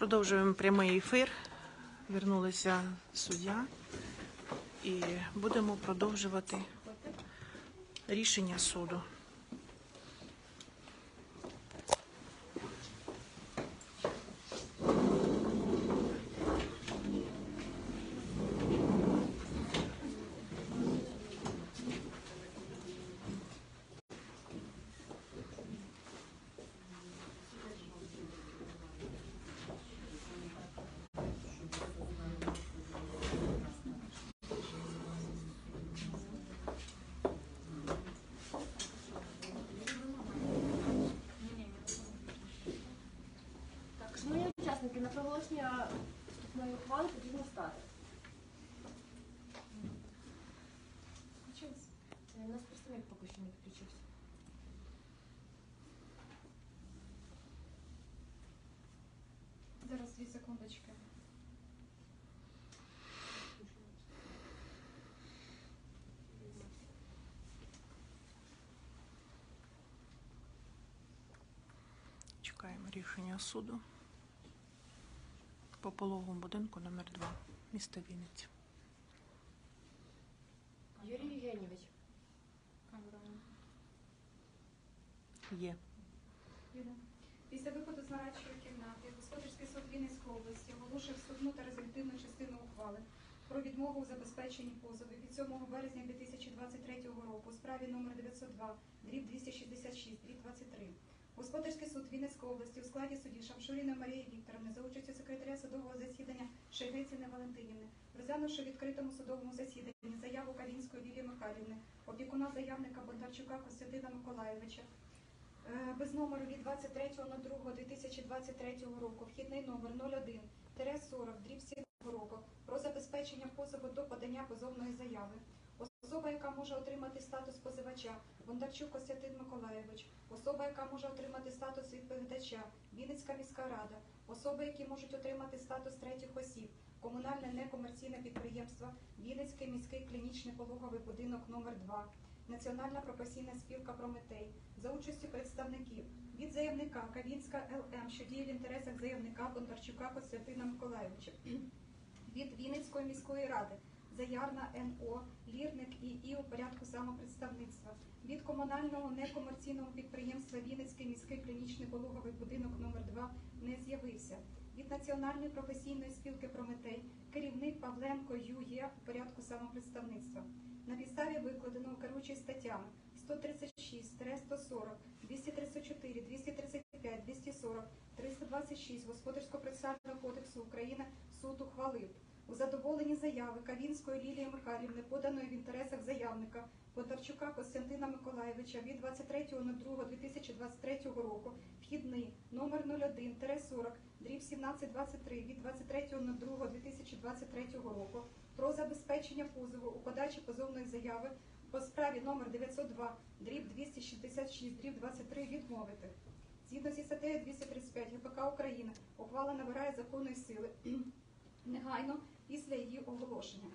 Продовжуємо прямий ефір. Вернулися суддя і будемо продовжувати рішення суду. У нас представник поки що не підключився. Зараз дві секундочки. Чекаємо рішення суду по пологовому будинку номер 2 міста Вінниця. Юрій Євгенійович. Є. Після виходу з нарадчої кімнати Господарський суд Вінницької області оголошив вступну та резолютивну частину ухвали про відмову у забезпеченні позову від 7 березня 2023 року у справі номер 902 дріб 266 дріб 23. Господарський суд Вінницької області у складі судді Шамшуріної Марії Вікторовни за участю секретаря судового засідання Шегецини Валентинівни, розглянувши в відкритому судовому засіданні заяву Калінської Лілії Михайлівни, опікуна заявника Бондарчука Костянтина Миколаєвича, без номеру від 23.02.2023 року, вхідний номер 01-40 дріб 7 року про забезпечення позову до подання позовної заяви. Особа, яка може отримати статус позивача, Бондарчук Костянтин Миколаєвич, особа, яка може отримати статус відповідача, Вінницька міська рада, особи, які можуть отримати статус третіх осіб, комунальне некомерційне підприємство, Вінницький міський клінічний пологовий будинок номер 2 Національна професійна спілка Прометей за участю представників від заявника Кавінська ЛМ, що діє в інтересах заявника Бондарчука Костянтина Миколаєвича, від Вінницької міської ради Заярна НО, Лірник ІІ у порядку самопредставництва, від комунального некомерційного підприємства Вінницький міський клінічний пологовий будинок номер 2 не з'явився. Від Національної професійної спілки Прометей керівник Павленко ЮЄ у порядку самопредставництва. На підставі викладеного керуючись статтями 136, 140, 234, 235, 240, 326 Господарського процесуального кодексу України суд ухвалив у задоволенні заяви Кавінської Лілії Михайлівни, поданої в інтересах заявника Бондарчука Костянтина Миколаєвича від 23.02.2023 року, вхідний номер 01-40, дріб 1723 від 23.02.2023 року про забезпечення позову у подачі позовної заяви по справі номер 902 дріб 266 дріб 23 відмовити. Згідно зі статтею 235 ГПК України ухвала набирає законної сили негайно після її оголошення.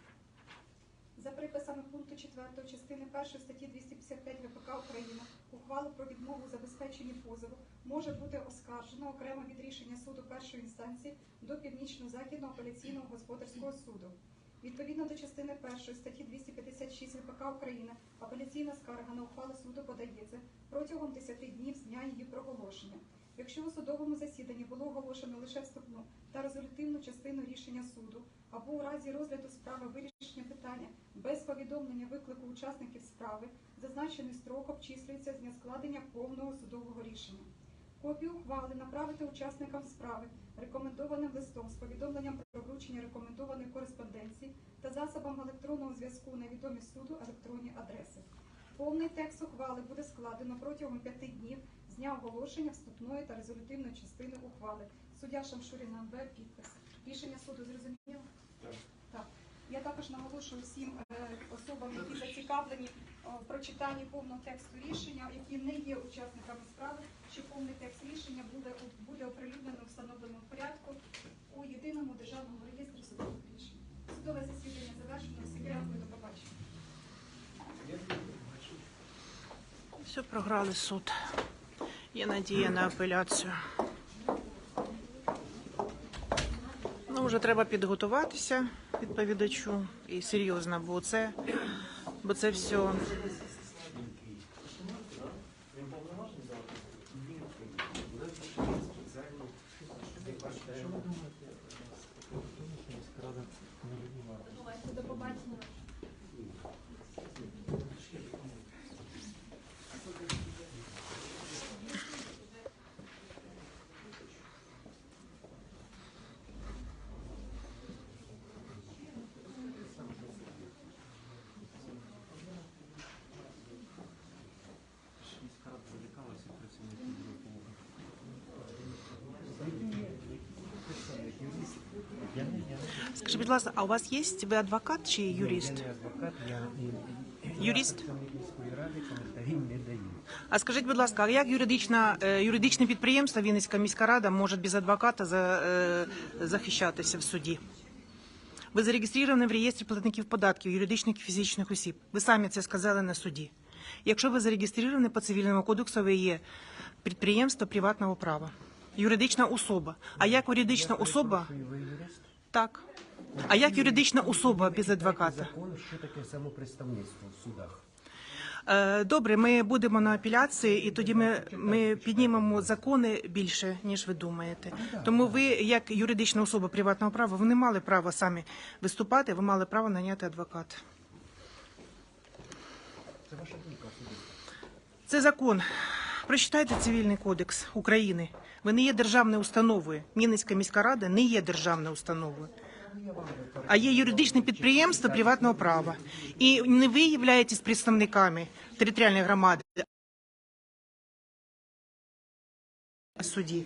За приписами пункту 4 частини 1 статті 255 ГПК України ухвалу про відмову у забезпеченні позову може бути оскаржено окремо від рішення суду першої інстанції до північно-західного апеляційного господарського суду. Відповідно до частини 1 статті 256 ГПК України апеляційна скарга на ухвалу суду подається протягом 10 днів з дня її проголошення. Якщо у судовому засіданні було оголошено лише вступну та резолютивну частину рішення суду, або у разі розгляду справи вирішення питання без повідомлення виклику учасників справи, зазначений строк обчислюється з дня складення повного судового рішення. Копію ухвали направити учасникам справи рекомендованим листом з повідомленням про вручення рекомендованої кореспонденції та засобам електронного зв'язку на відомі суду електронні адреси. Повний текст ухвали буде складено протягом п'яти днів з дня оголошення вступної та резолютивної частини ухвали. Суддя Шамшуріна Б. Підпис. Рішення суду зрозуміло? Так. Я також наголошую всім е, особам, які зацікавлені е, в прочитанні повного тексту рішення, які не є учасниками справи, що повний текст рішення буде, буде оприлюднено в встановленому порядку у єдиному державному реєстрі судових рішень. Судове засідання завершено. Всім дякую, до побачення. Все, програли суд. Є надія на апеляцію. Ну, вже треба підготуватися відповідачу і серйозно, бо це, бо це все. До Скажіть, будь ласка, а у вас є ви адвокат чи юрист? Я не адвокат, я Юрист? А скажіть, будь ласка, а як юридична, е, юридичне підприємство Вінницька міська рада може без адвоката за, е, захищатися в суді? Ви зареєстровані в реєстрі платників податків юридичних і фізичних осіб. Ви самі це сказали на суді. Якщо ви зареєстровані по цивільному кодексу, ви є підприємство приватного права, юридична особа. А як юридична особа? Так. А як юридична особа без адвоката? Закон, що таке самопредставництво в судах? Е, Добре, ми будемо на апеляції, і тоді ми, ми піднімемо закони більше, ніж ви думаєте. Тому ви, як юридична особа приватного права, ви не мали права самі виступати, ви мали право наняти адвоката. Це ваша думка. Це закон. Прочитайте цивільний кодекс України. Ви не є державною установою. Вінницька міська рада не є державною установою. А є юридичне підприємство приватного права. І не ви являєтесь представниками територіальної громади. Судді.